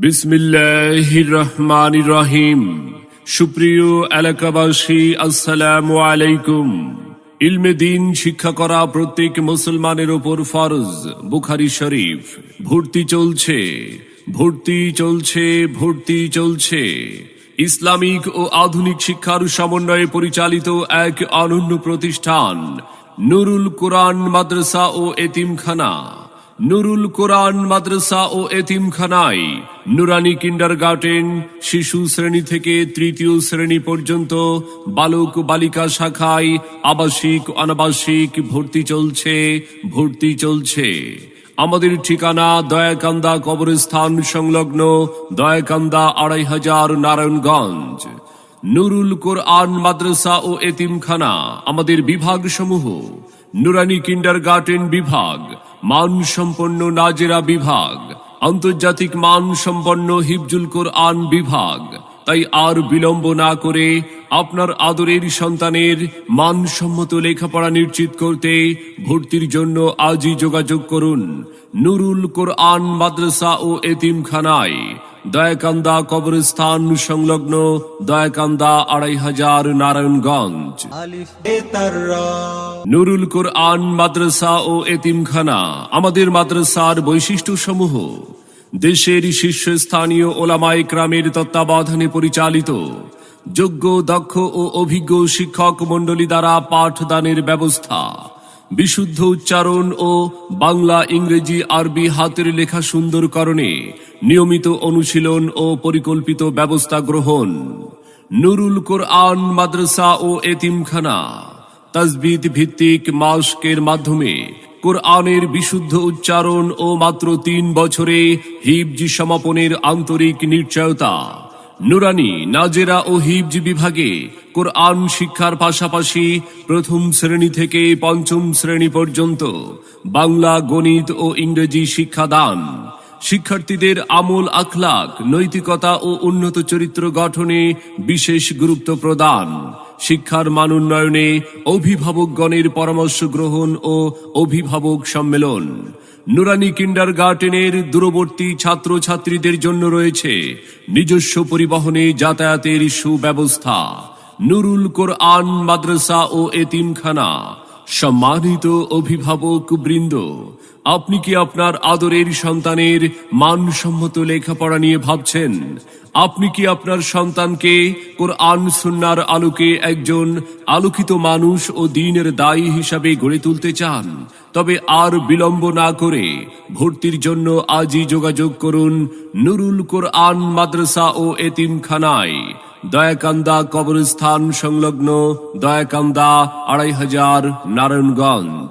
বিসমিল্লাহির রহমান রহিম সুপ্রিয় এলাকাবাসী, আসসালামু আলাইকুম। ইলমে দিন শিক্ষা করা প্রত্যেক মুসলমানের ওপর ফরজ, বুখারি শরীফ। ভর্তি চলছে ভর্তি চলছে ভর্তি চলছে। ইসলামিক ও আধুনিক শিক্ষার সমন্বয়ে পরিচালিত এক অনন্য প্রতিষ্ঠান, নুরুল কোরআন মাদ্রাসা ও এতিমখানা। নুরুল কোরআন মাদ্রাসা ও এতিমখানায় নুরানি কিন্ডার গার্ডেন শিশু শ্রেণি থেকে তৃতীয় শ্রেণি পর্যন্ত বালক বালিকা শাখায় আবাসিক অনাবাসিক ভর্তি চলছে ভর্তি চলছে। আমাদের ঠিকানা দয়াকান্দা কবরস্থান সংলগ্ন দয়াকান্দা আড়াই হাজার নারায়ণগঞ্জ। নুরুল কোরআন মাদ্রাসা ও এতিমখানা আমাদের বিভাগ সমূহ নুরানি কিন্ডার গার্ডেন বিভাগ। মানসম্পন্ন নাজেরা বিভাগ। আন্তর্জাতিক মানসম্পন্ন হিবজুল কোরআন বিভাগ। তাই আর বিলম্ব না করে আপনার আদরের সন্তানের মানসম্মত লেখাপড়া নিশ্চিত করতে ভর্তির জন্য আজই যোগাযোগ করুন। নুরুল কোরআন মাদ্রাসা ও এতিমখানায় দয়াকান্দা কবরস্থান সংলগ্ন দয়াকান্দা আড়াই হাজার নারায়ণগঞ্জ। নুরুল কোরআন মাদ্রাসা ও এতিমখানা আমাদের মাদ্রাসার বৈশিষ্ট্য সমূহ দেশের শীর্ষস্থানীয় ওলামাই ক্রামের তত্ত্বাবধানে পরিচালিত যোগ্য দক্ষ ও অভিজ্ঞ শিক্ষক মণ্ডলী দ্বারা পাঠদানের ব্যবস্থা। বিশুদ্ধ উচ্চারণ ও বাংলা ইংরেজি আরবি হাতের লেখা সুন্দরকরণে নিয়মিত অনুশীলন ও পরিকল্পিত ব্যবস্থা গ্রহণ। নুরুল কোরআন, মাদ্রাসা ও এতিমখানা, তাজবিদ ভিত্তিক মাস্কের মাধ্যমে কোরআনের বিশুদ্ধ উচ্চারণ ও মাত্র তিন বছরে হিবজি সমাপনের আন্তরিক নিশ্চয়তা। নুরানি, নাজেরা ও হিবজি বিভাগে কোরআন শিক্ষার পাশাপাশি প্রথম শ্রেণি থেকে পঞ্চম শ্রেণি পর্যন্ত বাংলা, গণিত ও ইংরেজি শিক্ষাদান। শিক্ষার্থীদের আমল আখলাক, নৈতিকতা ও উন্নত চরিত্র গঠনে বিশেষ গুরুত্ব প্রদান। শিক্ষার মান উন্নয়নে অভিভাবকগণের পরামর্শ গ্রহণ ও অভিভাবক সম্মেলন। নুরানি কিন্ডার গার্ডেনের দূরবর্তী ছাত্রছাত্রীদের জন্য রয়েছে নিজস্ব পরিবহনে যাতায়াতের সুব্যবস্থা। নুরুল কোরআন, মাদ্রাসা ও এতিমখানা। সম্মানিত অভিভাবক বৃন্দ, আপনি কি আপনার আদরের সন্তানের মানসম্মত লেখাপড়া নিয়ে ভাবছেন? আপনি কি আপনার সন্তানকে কোরআন সুন্নার আলোকে একজন আলোকিত মানুষ ও দিনের দায়ী হিসাবে গড়ে তুলতে চান? তবে আর বিলম্ব না করে ভর্তির জন্য আজই যোগাযোগ করুন নুরুল কোরআন মাদ্রাসা ও এতিমখানায়। দয়াকান্দা কবরস্থান সংলগ্ন দয়াকান্দা আড়াই হাজার নারায়ণগঞ্জ।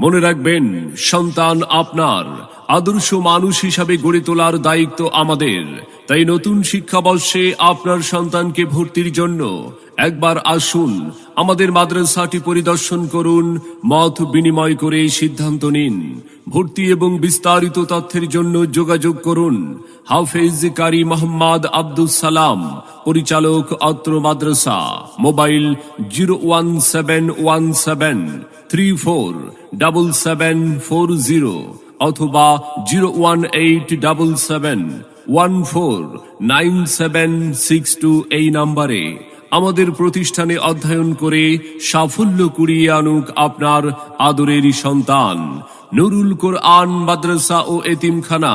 মনে রাখবেন সন্তান আপনার। আদর্শ মানুষ হিসাবে গড়ে তোলার দায়িত্ব আমাদের। তাই নতুন শিক্ষাবর্ষে আপনার সন্তানকে ভর্তির জন্য একবার আসুন, আমাদের মাদ্রাসাটি পরিদর্শন করুন, মত বিনিময় করে সিদ্ধান্ত নিন, ভর্তি এবং বিস্তারিত তথ্যের জন্য যোগাযোগ করুন। হাফেজ কারি মোহাম্মদ আব্দুল সালাম, পরিচালক অত্র মাদ্রাসা, mobile zero one seven one seven three four double seven four zero. অথবা zero one eight double seven one four nine seven six two এই নাম্বারে আমাদের প্রতিষ্ঠানে অধ্যয়ন করে সাফল্য কুড়িয়ে আনুক আপনার আদরেরই সন্তান। নুরুল কোরআন, মাদ্রাসা ও এতিমখানা।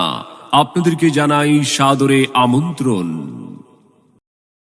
আপনাদেরকে জানাই সাদরে আমন্ত্রণ।